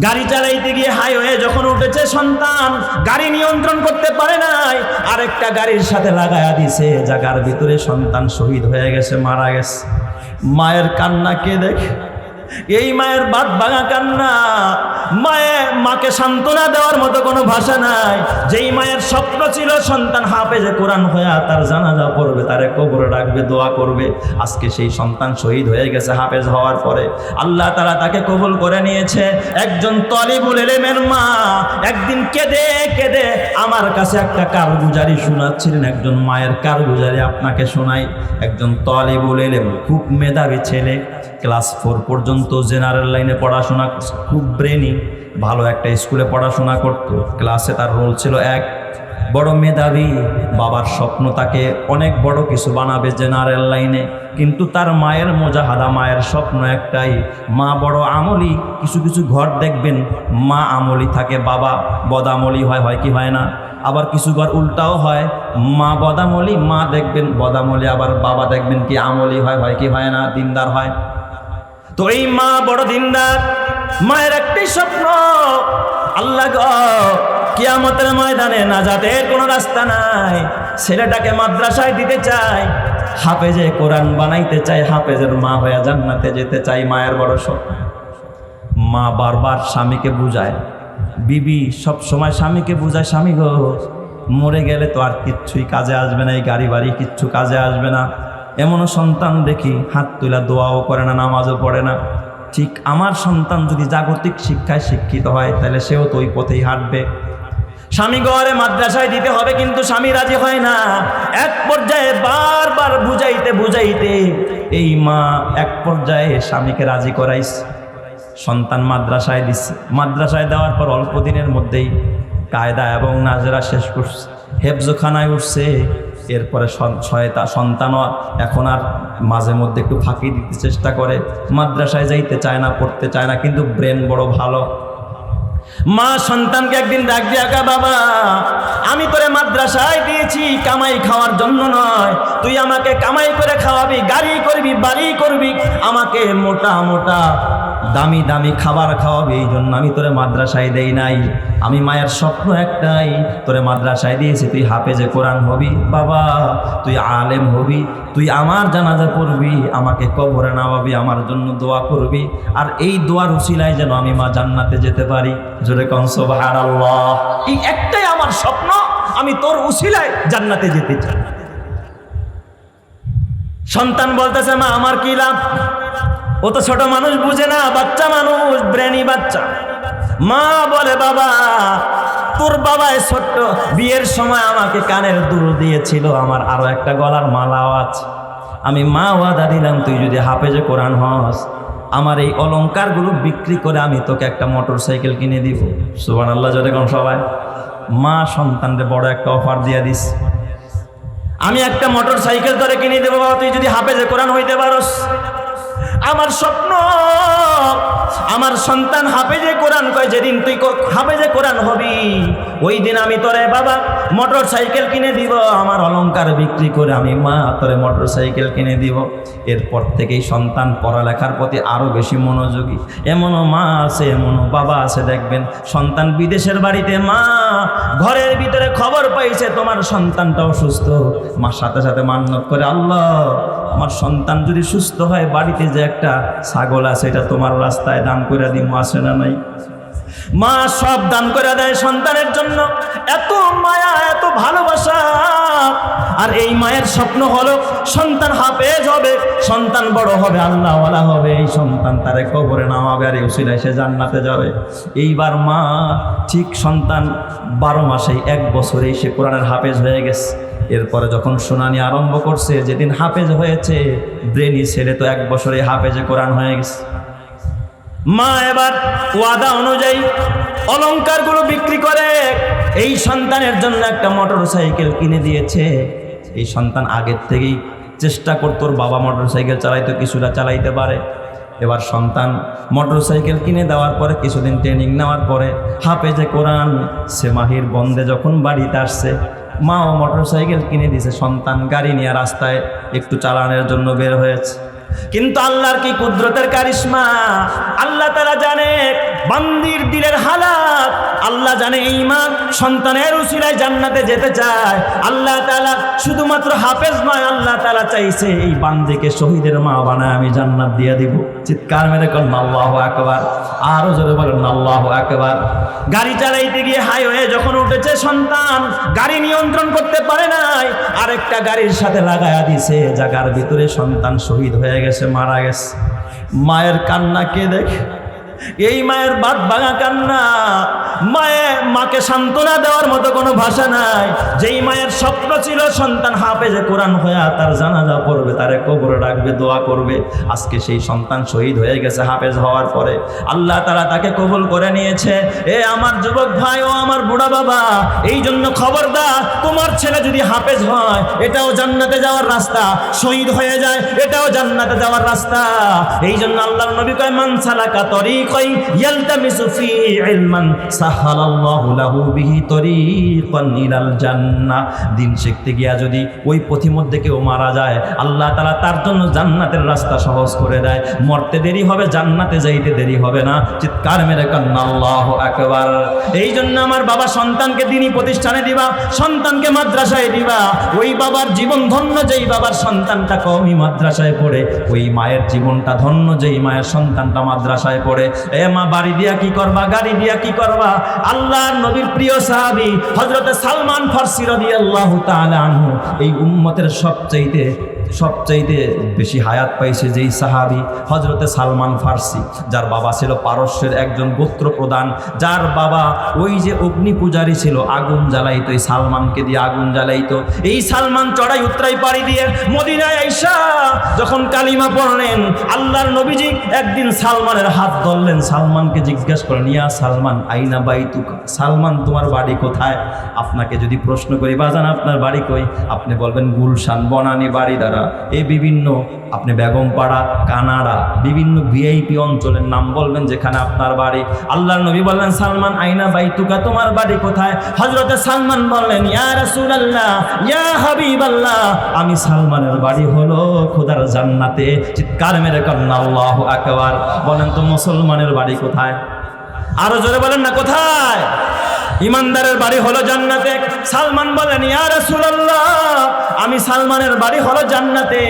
গাড়ি চালাইতে গিয়ে হাইওয়ে যখন উঠেছে, সন্তান গাড়ি নিয়ন্ত্রণ করতে পারে নাই। আরেকটা গাড়ির সাথে লাগায়া দিছে, জাগার ভিতরে সন্তান শহীদ হয়ে গেছে, মারা গেছে। মায়ের কান্না কে দেখে? এই মায়ের বাদ ভাঙা কান্না, মায়ে মাকে সান্ত্বনা দেওয়ার মতো কোনো ভাষা নাই। যেই মায়ের স্বপ্ন ছিল, সন্তান হাফেজে কোরআন হইয়া তার জানাজা পড়বে, তারে কবরে রাখবে, দোয়া করবে। আজকে সেই সন্তান শহীদ হয়ে গেছে হাফেজ হওয়ার পরে। আল্লাহ তারা তাকে কবুল করে নিয়েছে। একজন তলিবুল এলেমের মা একদিন কেঁদে কেঁদে আমার কাছে একটা কারগুজারি শোনাচ্ছিলেন। একজন মায়ের কারগুজারি আপনাকে শোনাই। একজন তলিবুল এলেম খুব মেধাবী ছেলে। ক্লাস ফোর পর্যন্ত জেনারেল লাইনে পড়াশোনা খুব ব্রেনি ভালো একটা স্কুলে পড়াশোনা করত। ক্লাসে তার রোল ছিল এক, বড় মেধাবী। বাবার স্বপ্ন তাকে অনেক বড় কিছু বানাবে জেনারেল লাইনে। কিন্তু তার মায়ের মোজাহাদা, মায়ের স্বপ্ন একটাই, মা বড় আমলি, কিছু কিছু ঘর দেখবেন, মা আমলি থাকে, বাবা বদামলি হয় হয় কি হয় না? আবার কিছু ঘর উল্টাও হয়, মা বদামলি, মা দেখবেন, বদামলি, আবার বাবা দেখবেন কি আমলি হয় হয় কি হয় না, দিনদার হয়। তো এই মা বড় দিনদার, মায়ের একটি স্বপ্ন, আল্লাহ গ, কিয়ামতের ময়দানে না যাদের কোনো রাস্তা নাই। ছেলেটাকে মাদ্রাসায় দিতে চায়, হাফেজে কোরআন বানাইতে চায়, হাফেজের মা হয়ে জান্নাতে যেতে চাই মায়ের বড় স্বপ্ন। মা বারবার স্বামীকে বুঝায়, বিবি, সব সময় স্বামীকে বুঝায়, স্বামী গো, মরে গেলে তো আর কিচ্ছুই কাজে আসবে না, এই গাড়ি বাড়ি কিচ্ছু কাজে আসবে না। এমনও সন্তান দেখি হাত তুলা দোয়াও করে না, নামাজও পড়ে না। ঠিক আমার সন্তান যদি জাগতিক শিক্ষায় শিক্ষিত হয়, তাহলে সেও তো ওই পথেই হাঁটবে। স্বামী গড়ে মাদ্রাসায় দিতে হবে কিন্তু স্বামী রাজি হয় না। এক পর্যায়ে বারবার বুঝাইতে বুঝাইতে এই মা এক পর্যায়ে স্বামীকে রাজি করাইছে। সন্তান মাদ্রাসায় দিচ্ছে মাদ্রাসায় দেওয়ার পর অল্প দিনের মধ্যেই কায়দা এবং নাজরা শেষ করছে। হেফজোখানায় উঠছে। এরপরে শয়তা সন্তানও এখন আর মাঝে মধ্যে একটু ফাঁকি দিতে চেষ্টা করে। মাদ্রাসায় যাইতে চায় না, পড়তে চায় না, কিন্তু ব্রেন বড় ভালো। মা সন্তানকে একদিন ডাক দিয়ে আঁকা বাবা, আমি তোরে মাদ্রাসায় দিয়েছি, কামাই খাওয়ার জন্য নয়। তুই আমাকে কামাই করে খাওয়াবি, গাড়ি করবি, বাড়ি করবি, আমাকে মোটা মোটা দামি দামি খাবার খাওয়াবি, এই জন্য আমি তোরে মাদ্রাসায় দেই নাই। আমি মায়ের স্বপ্ন একটাই, তোরে মাদ্রাসায় দিয়েছি, তুই হাফেজে কোরআন হবি। বাবা, তুই আলেম হবি, তুই আমার জানাজা পড়বি, আমাকে কবরে নামাবি, আমার জন্য দোয়া করবি। আর এই দোয়ার উসিলায় যেন আমি মা জান্নাতে যেতে পারি। জোরে কনসো বাহার আল্লাহ এই একটাই আমার স্বপ্ন, আমি তোর উসিলায় জান্নাতে যেতে চাই। সন্তান বলতেছে, মা, আমার কি লাভ? ও তো ছোট মানুষ বুঝে না, বাচ্চা মানুষ, ব্রেনি বাচ্চা। মা বলে, বাবা, তোর বাবায় ছোট্ট, বিয়ের সময় আমাকে কানের দুল দিয়েছিল, আমার আরও একটা গলার মালাও আছে। আমি মা ওয়াদা দিলাম, তুই যদি হাফেজে কোরআন হস, আমার এই অলংকারগুলো বিক্রি করে আমি তোকে একটা মোটর সাইকেল কিনে দিব। সুবান আল্লাহ যদি কোন সবাই। মা সন্তানরে বড় একটা অফার দিয়ে দিস আমি একটা মোটর সাইকেল তোরে কিনে দেবো, বাবা, তুই যদি হাফেজে কোরআন হইতে পারস আমার স্বপ্ন আমার সন্তান হাফেজে কোরআন কয় যেদিন তুই হাফেজে কোরআন হবি। ওই দিন আমি তোরে বাবা মোটর সাইকেল কিনে দিব, আমার অলংকার বিক্রি করে আমি মা তোরে মোটর সাইকেল কিনে দিব। এরপর থেকেই সন্তান পড়ালেখার প্রতি আরও বেশি মনোযোগী। এমনও মা আছে, এমনও বাবা আছে, দেখবেন সন্তান বিদেশের বাড়িতে মা, ঘরের ভিতরে খবর পাইছে, তোমার সন্তানটা অসুস্থ মার সাথে সাথে মান্যত করে, আল্লাহ, আমার সন্তান যদি সুস্থ হয়, বাড়িতে যে একটা ছাগল আছে, এটা তোমার রাস্তায় দান করে দিম আসে না নাই? মা সব দান করে দেয় সন্তানের জন্য। এত মায়া, এত ভালোবাসা। আর এই মায়ের স্বপ্ন হলো সন্তান হাফেজ হবে, সন্তান বড় হবে, আল্লাহওয়ালা হবে। এই সন্তান তারে কবরে নামাবে আর এই উসিলায় সে জান্নাতে যাবে। এইবার মা ঠিক সন্তান বারো মাসেই, এক বছরেই সে কোরআনের হাফেজ হয়ে গেছে। এরপরে যখন শুনানি আরম্ভ করছে, যেদিন হাফেজ হয়েছে, ব্রেনি ছেলে তো এক বছরে হাফেজে কোরআন হয়ে গেছে। মা এবার ওয়াদা অনুযায়ী অলংকারগুলো বিক্রি করে। এই সন্তানের জন্য একটা মোটর সাইকেল কিনে দিয়েছে। এই সন্তান আগের থেকেই চেষ্টা করতো বাবা মোটর সাইকেল চালাইতো, কিছুটা চালাইতে পারে। এবার সন্তান মোটর সাইকেল কিনে দেওয়ার পরে, কিছুদিন ট্রেনিং নেওয়ার পরে, হাফেজে কোরআন, সেমাহির বন্ধে যখন বাড়িতে আসছে, মাও মোটর সাইকেল কিনে দিয়েছে। সন্তান গাড়ি নিয়ে রাস্তায় একটু চালানোর জন্য বের হয়েছে। কিন্তু আল্লাহর কি কুদরতের কারিশমা? আল্লাহ তারা জানে বান্দির দিলের হালাত। আল্লাহ জানে মা সন্তানের উসিলায় জান্নাতে যেতে চায়। আল্লাহ তাআলা শুধুমাত্র হাফেজ নয়, আল্লাহ তাআলা চাইছে এই বান্দিকে শহীদের মা বানায় আমি জান্নাত দিয়ে দিব। চিৎকার মেরে করেন আল্লাহু আকবার। আরও জোরে বলেন, আল্লাহু আকবার। গাড়ি চালাইতে গিয়ে হাইওয়ে যখন উঠেছে, সন্তান গাড়ি নিয়ন্ত্রণ করতে পারে নাই। আরেকটা গাড়ির সাথে লাগায়া দিছে জায়গার ভিতরে সন্তান শহীদ হয়ে গেছে মারা গেছে। মায়ের কান্না কে দেখে? এই মায়ের বাদ ভাঙা কান্না। মাকে সান্ত্বনা দেওয়ার মতো কোনো ভাষা নাই। যেই মায়ের স্বপ্ন ছিল, সন্তান হাফেজে কোরআন হইয়া তার জানাজা পড়বে, তারে কবরে রাখবে, দোয়া করবে। আজকে সেই সন্তান শহীদ হয়ে গেছে হাফেজ হওয়ার পরে। আল্লাহ তারা তাকে কবুল করে নিয়েছে। এ আমার যুবক ভাই, ও আমার বুড়া বাবা, এই জন্য খবরদার তোমার ছেলে যদি হাফেজ হয়, এটাও জান্নাতে যাওয়ার রাস্তা। শহীদ হয়ে যায়, এটাও জান্নাতে যাওয়ার রাস্তা। এই জন্য আল্লাহর নবী কয়, মান সালাকা তরিকাই ইয়ালতামিসু ফি ইলমান সাহালাল্লাহু লাহু বিহি তরিকান ইলাল জান্নাহ। দিন শিখতে গিয়া যদি ওই পথিমধ্যে কেউ মারা যায়, আল্লাহ তাআলা তার জন্য জান্নাতের রাস্তা সহজ করে দেয়। মরতে দেরি হবে, জান্নাতে যাইতে দেরি হবে না। চিৎকার মেরে আকবার। এই জন্য আমার বাবা সন্তানকে দিনই প্রতিষ্ঠানে দিবা, সন্তানকে মাদ্রাসায় দিবা। ওই বাবার জীবন ধন্য, যেই বাবার সন্তানটা কমই মাদ্রাসায় পড়ে, ওই মায়ের জীবনটা ধন্য, যেই মায়ের সন্তানটা মাদ্রাসায় পড়ে। এ মা, বাড়ি দিয়া কি করবা, গাড়ি দিয়া কি করবা? আল্লাহর নবীর প্রিয় সাহাবি হজরত সালমান ফার্সি রবি আল্লাহ তালু এই উম্মতের সবচাইতে সবচাইতে বেশি হায়াত পাইছে যেই সাহাবি হজরতে সালমান ফার্সি, যার বাবা ছিল পারস্যের একজন গোত্র প্রধান যার বাবা ওই যে অগ্নি পূজারী ছিল, আগুন জ্বালাইতো, এই সালমানকে দিয়ে আগুন জ্বালাইতো। এই সালমান চড়াই উত্তরাই পাড়ি দিয়ে মদিনায় আইসা যখন কালিমা পড়লেন, আল্লাহর নবীজি একদিন সালমানের হাত ধরলেন। সালমানকে জিজ্ঞাসা করেন ইয়া সালমান, আইনা বাইতুকা? সালমান, তোমার বাড়ি কোথায়? আপনাকে যদি প্রশ্ন করি, বাজান, আপনার বাড়ি কই? আপনি বলবেন, গুলশান বনানী বাড়ি দ্বারা এই বিভিন্ন আপনি বেগমপাড়া, কানাডা, বিভিন্ন ভিআইপি অঞ্চলের নাম বলবেন যেখানে আপনার বাড়ি। আল্লাহর নবী বললেন, সালমান, আইনা বাইতুকা, তোমার বাড়ি কোথায়? হজরতে সালমান বললেন, ইয়া আমি সালমানের বাড়ি হলো খোদার জান্নাতে, চিৎকার মেরে কান্না আল্লাহু বলেন তো মুসলমানের বাড়ি কোথায়? আরও জোরে বলেন না, কোথায়? ইমানদারের বাড়ি হলো জান্নাতে। সালমান বলেন, ইয়া রাসূলুল্লাহ, আমি সালমানের বাড়ি হলো জান্নাতে।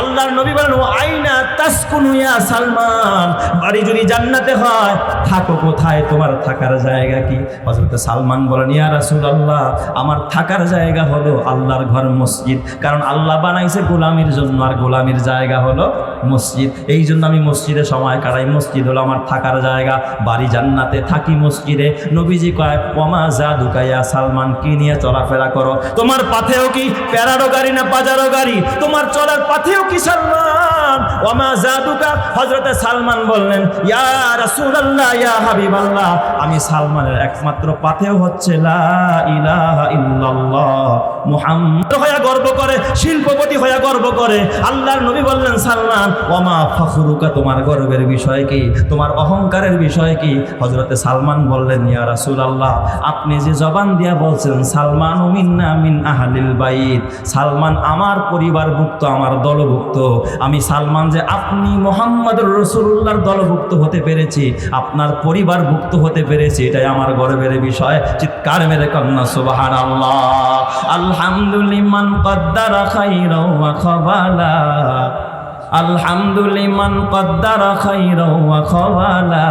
আল্লাহর নবী বলেন, ও আইনা তাসকুনু ইয়া সালমান, বাড়ি যদি জান্নাতে হয়, থাকো কোথায়? তোমার থাকার জায়গা কি? হযরত সালমান বলেন, ইয়া রাসূলুল্লাহ, আমার থাকার জায়গা হলো আল্লাহর ঘর মসজিদ। কারণ আল্লাহ বানাইছে গোলামির জন্য, আর গোলামির জায়গা হলো মসজিদ। এই জন্য আমি মসজিদে সময় কাটাই। মসজিদ হলো আমার থাকার জায়গা। বাড়ি জান্নাতে থাকি মসজিদে। নবীজি কয় ওমা যা দুকাইয়া সালমান, কি নিয়ে চলাফেরা করো? তোমার পাথেও কি প্যারারো গাড়ি না পাজারো গাড়ি? তোমার চলার পাথেও কি সালমান? ওমা যা দুকা হজরতে সালমান বললেন আমি সালমানের একমাত্র পাথেও হচ্ছে, লা ইলাহা ইল্লাল্লাহ। মুহাম্মদ হয়ে গর্ব করে, শিল্পপতি হয়ে গর্ব করে। আল্লাহর নবী বললেন, সালমান, ওমা ফখরুকা, তোমার গর্বের বিষয় কি? তোমার অহংকারের বিষয় কি? হজরতে সালমান বললেন, ইয়া রাসূল আল্লাহ আপনি যে জবান দিয়া বলছেন, সালমান মিন্না মিন আহলিল বাইত, সালমান আমার পরিবারভুক্ত, আমার দলভুক্ত। আমি সালমান যে আপনি মোহাম্মদ রসুল্লাহর দলভুক্ত হতে পেরেছি, আপনার পরিবারভুক্ত হতে পেরেছি, এটাই আমার গর্বের বিষয়। চিৎকার মেরে কন্যা সুবাহান আল্লাহ আলহামদুলিমান কদ্দারা খাইরা ওয়া খবালা আলহামদুলিমান কদ্দারা খাইরা ওয়া খবালা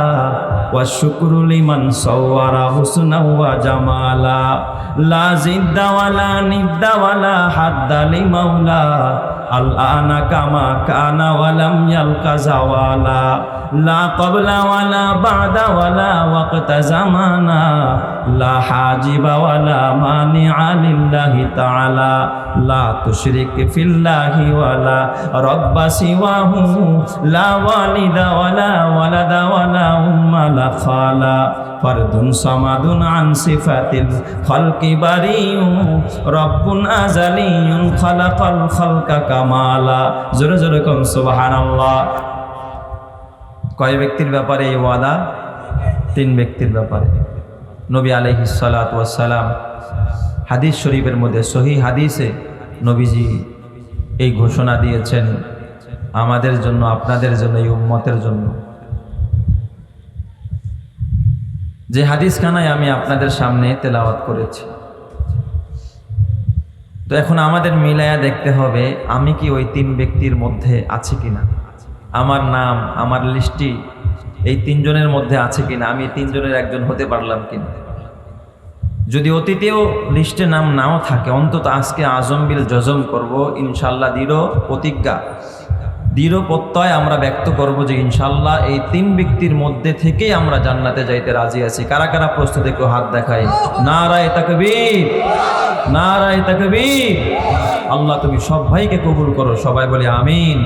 ওয়া শুকরুলিমান সাওয়ারা হুসনা ওয়া জামালা। লা জিদ্দা ওয়ালা নিদ্দা ওয়ালা হাদ্দালি মাওলা আলআনা কামা কানা ওয়ালাম ইয়ালকা জাওয়ালা। লা ক্বাবলা ওয়ালা বাদা জামানা। লা হাজিবা ওয়ালা মানি আলিল্লাহি তাআলা, লা তুশরিক ফিল্লাহি ওয়ালা রব্বা সিওয়াহু, লা ওয়ালিদা ওয়ালা ওয়ালাদা ওয়ালা উম্মা লা খালা, ফরদুন সামাদুন আন সিফাতিল খলকি বারিউ, রব্বুন আজালিউন খালাকাল খালকা কামালা। জোরে জোরে কম সুবহানাল্লাহ। কয় ব্যক্তির ব্যাপারে এই ওয়াদা? তিন ব্যক্তির ব্যাপারে। নবী আলহিসালাম হাদিস শরীফের মধ্যে সহি হাদিসে নবীজি এই ঘোষণা দিয়েছেন, আমাদের জন্য, আপনাদের জন্য, এই উম্মতের জন্য। যে হাদিসখানায় আমি আপনাদের সামনে তেলাওয়াত করেছি। তো এখন আমাদের মিলায়া দেখতে হবে, আমি কি ওই তিন ব্যক্তির মধ্যে আছি কিনা? আমার নাম, আমার লিস্টি এই তিনজনের মধ্যে আছে কিনা? আমি তিনজনের একজন হতে পারলাম কিনা? যদি অতীতেও লিস্টে নাম নাও থাকে, অন্তত আজকে আজমবিল জজম করব, ইনশাল্লাহ দৃঢ় প্রতিজ্ঞা। দৃঢ় প্রত্যয় আমরা ব্যক্ত করব যে ইনশাল্লাহ এই তিন ব্যক্তির মধ্যে থেকেই আমরা জান্নাতে যাইতে রাজি আছি। কারা কারা প্রস্তুত একটু হাত দেখাই না রায় তাকবীর! না রায় তাকবীর! আল্লাহ তুমি সব ভাইকে কবুল করো, সবাই বলি আমিন।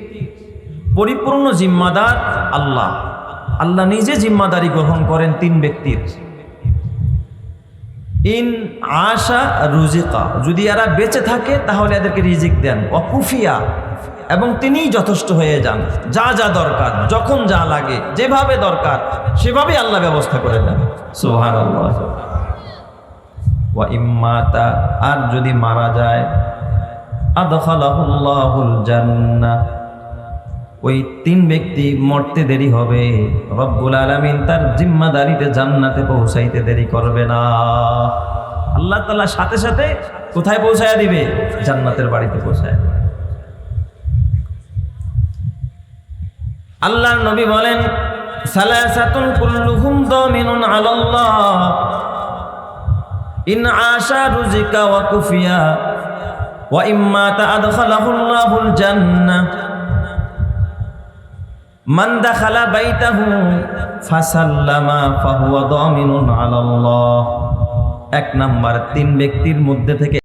পরিপূর্ণ জিম্মাদার আল্লাহ। আল্লাহ নিজে জিম্মাদারি গ্রহণ করেন তিন ব্যক্তির। ইন আশা রুজিকা, যদি এরা বেঁচে থাকে তাহলে এদেরকে রিজিক দেন। অকুফিয়া, এবং তিনিই যথেষ্ট হয়ে যান। যা যা দরকার, যখন যা লাগে, যেভাবে দরকার, সেভাবেই আল্লাহ ব্যবস্থা করে দেন। সোহান ইম্মাতা, আর যদি মারা যায়, আদখালাহুল্লাহুল জান্নাহ। ওই তিন ব্যক্তি মরতে দেরি হবে। রব্বুল আলামিন তার জিম্মাদারিতে জান্নাতে পৌঁছাইতে দেরি করবে না। আল্লাহ তাআলা সাথে সাথে কোথায় পৌঁছায় দিবে? জান্নাতের বাড়িতে পৌঁছায় আল্লাহ নবী বলেন, সালাসাতুন কুল্লুহুম দামিনুন আলাল্লাহ। ইন আশা রুজিকা ওয়া কুফিয়া, ওয়া ইম্মা তাআদখালাহুল্লাহুল জান্নাহ। মান দাখালা বাইতাহু ফাসাল্লামা ফাহুয়া দামিনুন আলাল্লাহ। এক নাম্বার তিন ব্যক্তির মধ্যে থেকে